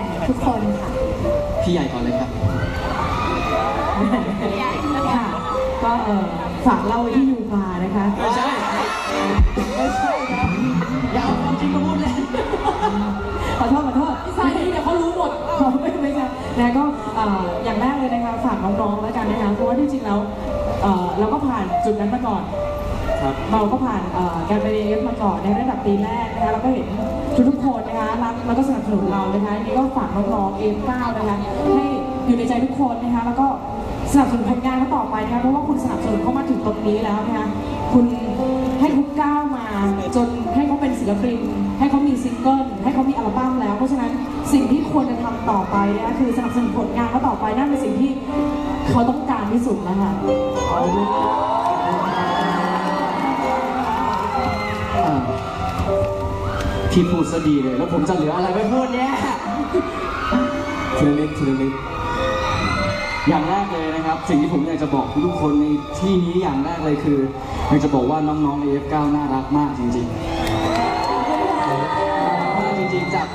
นแก่นทุกคนค่ะพี่ใหญ่ก่อนเลยครับ ค่ะ ก็เออฝากเล่าไว้ที่ยูพานะคะไม่ใช่ไม่ใช่ครับอย่าเอาความจริงมาพูดเลยขอโทษขอโทษใช่เดี๋ยวเขารู้หมดไม่ไม่ใช่นะก็เอ่ออย่างแรกเลยนะคะฝากน้องๆแล้วกันนะคะเพราะว่าที่จริงแล้วเอ่อเราก็ผ่านจุดนั้นมาก่อนครับเราก็ผ่านเอ่อการไปเรียนมาก่อนในระดับปีแรกนะคะเราก็เห็น ทุกๆคนนะคะรักแล้วก็สนับสนุนเรานะคะนี่ก็ฝากน้องๆเอ็มเก้านะคะให้อยู่ในใจทุกคนนะคะแล้วก็สนับสนุนผลงานเขาต่อไปนะคะเพราะว่าคุณสนับสนุนเขามาถึงตรงนี้แล้วนะคะคุณให้ทุกก้าวมาจนให้เขาเป็นศิลปิน ให้เขามีซิงเกิลให้เขามีอัลบั้มแล้ว เพราะฉะนั้นสิ่งที่ควรจะทำต่อไปนะคะคือสนับสนุนผลงานเขาต่อไปนั่นเป็นสิ่งที่เขาต้องการที่สุดแล้วค่ะ พี่พูดซะดีเลยแล้วผมจะเหลืออะไรไว้พูดเนี่ยทีละนิดทีละนิดอย่างแรกเลยนะครับ สิ่งที่ผมอยากจะบอกทุกๆคนในที่นี้อย่างแรกเลยคืออยากจะบอกว่าน้องๆ AF9 น่ารักมากจริงๆมากจริงๆจาก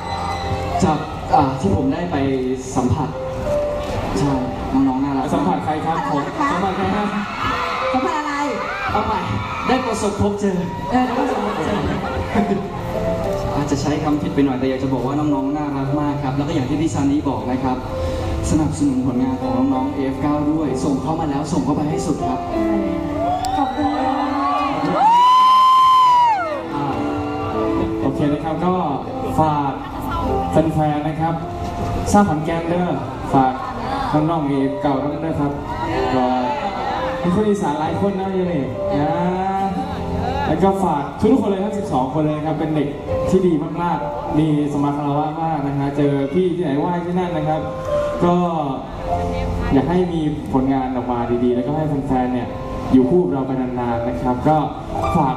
จากอ่าที่ผมได้ไปสัมผัสใช่น้องๆน่ารักสัมผัสใครครับผมสัมผัสใครครับสัมผัสอะไรเอาใหม่ได้ประสบพบเจอเออแล้วก็สมมติเจออา จจะใช้คำผิดไปหน่อยแต่อยากจะบอกว่าน้องๆน่ารักมากครับ แล้วก็อย่างที่พี่ซานีบอกนะครับ สนับสนุนผลงานของน้องๆ AF9 ด้วย ส่งเข้ามาแล้วส่งเข้าไปให้สุดครับขอบคุณค่ะอ่าโอเคนะครับก็ฝากแฟนๆนะครับทราบขอนแกนเด้อฝากน้องๆเอฟเก่าทั้งเด้อครับก็มีคนอีสานหลายคนนะยังนี่นะแล้วก็ฝากทุกคนเลยทั้ง 12 คนเลยครับ เป็นเด็ก ที่ดีมากๆ มีสมาคารวะมากนะฮะเจอพี่ที่ไหนว่าที่นั่นนะครับ ก็อยากให้มีผลงานออกมาดีๆ แล้วก็ให้แฟนๆเนี่ยอยู่คู่กับเราไปนานๆนะครับ ก็ฝาก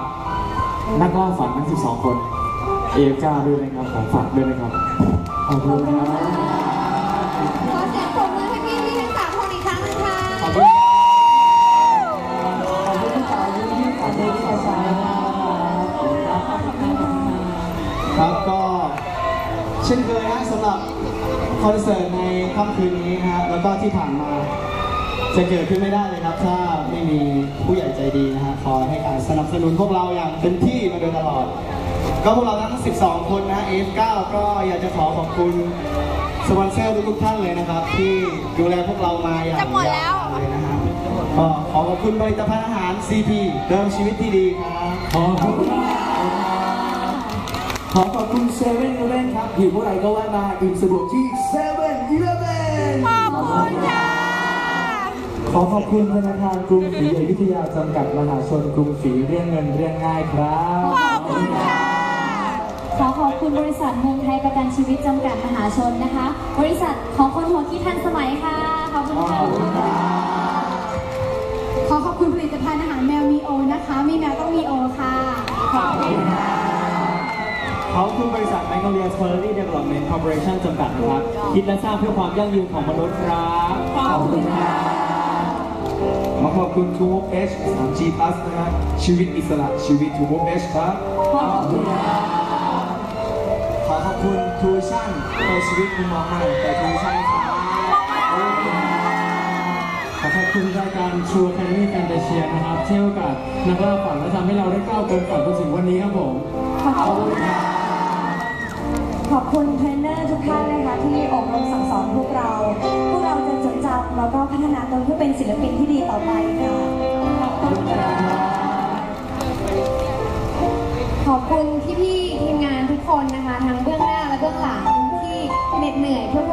นักล่าฝันทั้ง 12 คนเอก้าด้วยนะครับผมฝากด้วยนะครับขอบคุณครับขอเสียงปรบมือให้พี่พี่ทั้งสามคนอีกครั้งหนึงค่ะ ครับก็เช่นเคยฮะสำหรับคอนเสิร์ตในค่ำคืนนี้ฮะแล้วก็ที่ผ่านมาจะเกิดขึ้นไม่ได้เลยครับ ถ้าไม่มีผู้ใหญ่ใจดีนะฮะคอยให้การสนับสนุนพวกเราอย่างเต็มที่มาโดยตลอด ก็พวกเราทั้ง 12 คนนะ F9 ก็อยากจะขอขอบคุณสปอนเซอร์ทุกๆท่านเลยนะครับ ที่ดูแลพวกเรามาอย่างจะหมดแล้วยาวนานเลยนะฮะก็ขอขอบคุณผลิตภัณฑ์อาหาร CP เดิมชีวิตที่ดีครับขอบคุณ ขอขอบคุณเซเว่นอีเลฟครับอยู่เมื่อไหร่ก็แวะมาอิ่มสะดวกที่เซเว่นอีเลฟเว่นขอบคุณค่ะขอขอบคุณธนาคารกรุงศรีอยุธยาจำกัดมหาชนกรุงศรีเรียงเงินเรียงง่ายครับขอบคุณค่ะขอขอบคุณบริษัทเมืองไทยประกันชีวิตจำกัดมหาชนนะคะ บริษัทของคนหัวคิดทันสมัยค่ะขอบคุณค่ะขอขอบคุณผลิตภัณฑ์อาหารแมวมีโอนะคะ มีแมวต้องมีโอค่ะขอบคุณค่ะ ขอบคุณบริษัทแมกโนเลียเฟอร์รี่เดเวล็อปเมนต์คอร์ปอเรชั่นจำกัดนะครับ คิดและสร้างเพื่อความยั่งยืนของมนุษย์ครับขอบคุณค่ะขอขอบคุณ t ู m o H 3G Plus นะครับชีวิตอิสระชีวิต t ู m o H ครับขอบคุณค่ะขอขอบคุณทูชั่นเปิดชีวิตมุมมองใหม่แต่ทูชั่นครับขอขอบคุณรายการ True Academy Fantasia นะครับที่ให้โอกาสนักล่าฝันและทำให้เราได้ก้าวเกินฝันจนถึงวันนี้ครับผมขอบคุณค่ะ ขอบคุณเทรนเนอร์ทุกท่านนะคะที่อบรมสั่งสอนพวกเรา พวกเราจะจดจำแล้วก็พัฒนาตนเพื่อเป็นศิลปินที่ดีต่อไปค่ะ ขอบคุณค่ะขอบคุณพี่ๆทีมงานทุกคนนะคะ ทั้งเบื้องหน้าและเบื้องหลังที่เหน็ดเหนื่อยเพื่อ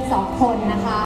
12 คนนะคะ